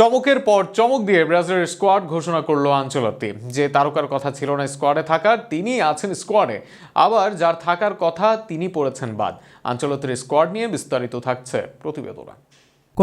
চমকের পর চমক দিয়ে ব্রাজিলের স্কোয়াড ঘোষণা করল আঞ্চলাতি যে তারকার কথা ছিল না স্কোয়াডে থাকার তিনি আছেন স্কোয়াডে। আবার যার থাকার কথা, তিনি পড়েছেন বাদ। আঞ্চলাতির স্কোয়াড নিয়ে বিস্তারিত থাকছে প্রতিবেদনা।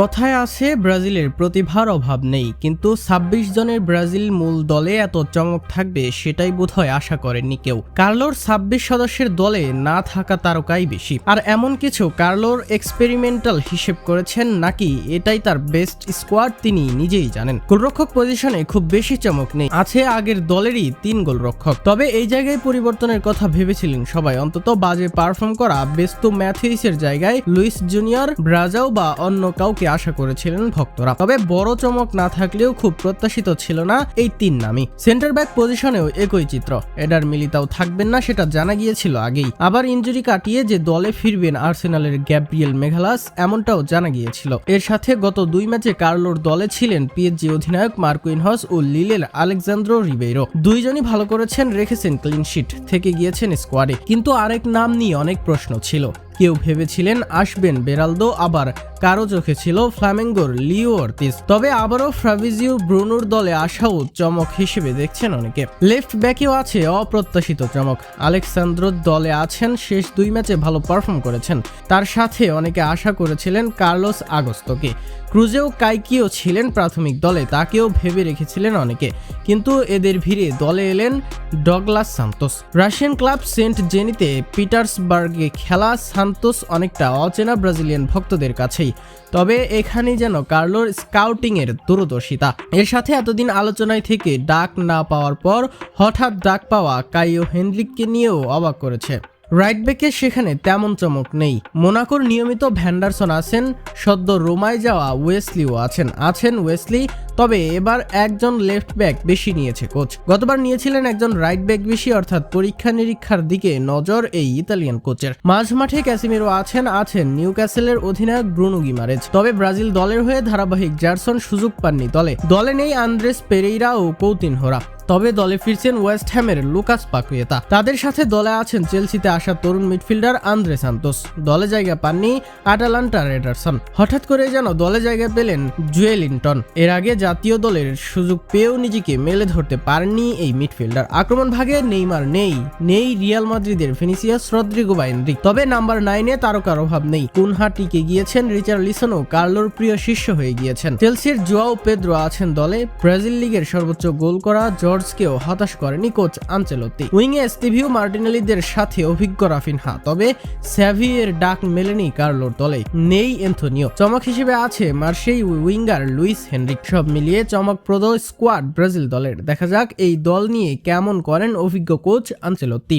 কথায় আছে, ব্রাজিলের প্রতিভার অভাব নেই, কিন্তু ছাব্বিশ জনের ব্রাজিল মূল দলে এত চমক থাকবে সেটাই বোধহয় আশা করেননি কেউ। কার্লোর ছাব্বিশ সদস্যের দলে না থাকা তারকাই বেশি। আর এমন কিছু কার্লোর এক্সপেরিমেন্টাল হিসেব করেছেন নাকি এটাই তার বেস্ট স্কোয়াড তিনি নিজেই জানেন। গোলরক্ষক পজিশনে খুব বেশি চমক নেই। আছে আগের দলেরই তিন গোলরক্ষক। তবে এই জায়গায় পরিবর্তনের কথা ভেবেছিলেন সবাই। অন্তত বাজে পারফর্ম করা বেস্তু ম্যাথিউসের জায়গায় লুইস জুনিয়র, ব্রাজাও বা অন্য কাউকে আশা করেছিলেন ভক্তরা। তবে বড় চমক না থাকলেও খুব প্রত্যাশিত ছিল না এই তিন নামই। সেন্টার ব্যাক পজিশনেও একই চিত্র। এডার মিলিতাও থাকবেন না সেটা জানা গিয়েছিল আগেই। আবার ইঞ্জুরি কাটিয়ে যে দলে ফিরবেন আর্সেনালের গ্যাব্রিয়েল মেঘালাস, এমনটাও জানা গিয়েছিল। এর সাথে গত দুই ম্যাচে কার্লোর দলে ছিলেন পিএসজি অধিনায়ক মার্কুইনহস ও লিলের আলেকজান্দ্রো রিবেইরো। দুইজনই ভালো করেছেন, রেখেছেন ক্লিনশিট থেকে গিয়েছেন স্কোয়াডে কিন্তু আরেক নাম নিয়ে অনেক প্রশ্ন ছিল। কেউ ভেবেছিলেন আসবেন বেরালদো, আবার কারও চোখে ছিল ফ্লামেঙ্গোর লিও অর্তিস। তবে আবারও ফ্রাভিজিও ব্রুনুর দলে আসাও চমক হিসেবে দেখছেন অনেকে। লেফট ব্যাকেও আছে অপ্রত্যাশিত চমক। আলেকসান্দ্রোর দলে আছেন, শেষ দুই ম্যাচে ভালো পারফর্ম করেছেন। তার সাথে অনেকে আশা করেছিলেন কার্লোস আগস্তকে। ক্রুজেও কাইকিও ছিলেন প্রাথমিক দলে, তাকেও ভেবে রেখেছিলেন অনেকে। কিন্তু এদের ভিড়ে দলে এলেন Douglas Santos. Russian club saint জেনিতে পিটার্সবার্গে খেলা সান্তোস অনেকটা অচেনা ব্রাজিলিয়ান ভক্তদের কাছেই। তবে এখানে যেন কার্লোর স্কাউটিং এর দূরদর্শিতা। এর সাথে এতদিন আলোচনায় থেকে ডাক না পাওয়ার পর হঠাৎ ডাক পাওয়া কাইও হেনরিককে নিয়েও অবাক করেছে। রাইট ব্যাকে সেখানে তেমন চমক নেই। মোনাকোর নিয়মিত ভ্যান্ডারসন আছেন, সদ্য রোমায় যাওয়া ওয়েসলিও আছেন। আছেন ওয়েসলি তবে এবার একজন লেফট ব্যাক বেশি নিয়েছে কোচ গতবার নিয়েছিলেন একজন রাইট ব্যাক বেশি, অর্থাৎ পরীক্ষা নিরীক্ষার দিকে নজর এই ইতালিয়ান কোচের মাঝ মাঠে ক্যাসিমিরো আছেন আছেন নিউ ক্যাসেলের অধিনায়ক ব্রুনো গিমারেজ তবে ব্রাজিল দলের হয়ে ধারাবাহিক জারসন সুযোগ পাননি দলে। দলে নেই আন্দ্রেস পেরেইরা ও কৌতিন হোরা তবে দলে ফিরছেন ওয়েস্ট হ্যামের লুকাস পাকুয়েতা। তাদের সাথে দলে আছেন চেলসিতে আসা তরুণ মিডফিল্ডার আন্দ্রে সান্তোস। দলে জায়গা পাননি আটালান্টা রেডারসন। হঠাৎ করে যেন দলে জায়গা পেলেন জুয়েলিনটন এর আগে জাতীয় দলের সুযোগ পেয়েও নিজেকে মেলে ধরতে পারেননি এই মিডফিল্ডার। আক্রমণ ভাগে নেইমার নেই নেই রিয়াল মাদ্রিদের ফিনিসিয়াস রদ্রিগো বাইনরিক তবে নাম্বার নাইনে তারকার অভাব নেই। কুনহা টিকে গিয়েছেন রিচার্ড লিসনও কার্লোর প্রিয় শিষ্য হয়ে গিয়েছেন। চেলসির জোয়াও পেদ্রো আছেন দলে। ব্রাজিল লিগের সর্বোচ্চ গোল করা জর্জকেও হতাশ করেনি কোচ আঞ্চেলতি উইংয়ে স্টিভিও মার্টিনেলিদের সাথে অভিজ্ঞ রাফিনহা, তবে স্যাভিয়ের ডাক মেলেনি কার্লোর দলে। নেই এন্থনিও চমক হিসেবে আছে মার্সেই উইঙ্গার লুইস হেনরিক। সব মিলিয়ে চমকপ্রদ স্কোয়াড ব্রাজিল দলের। দেখা যাক এই দল নিয়ে কেমন করেন অভিজ্ঞ কোচ আনচেলত্তি।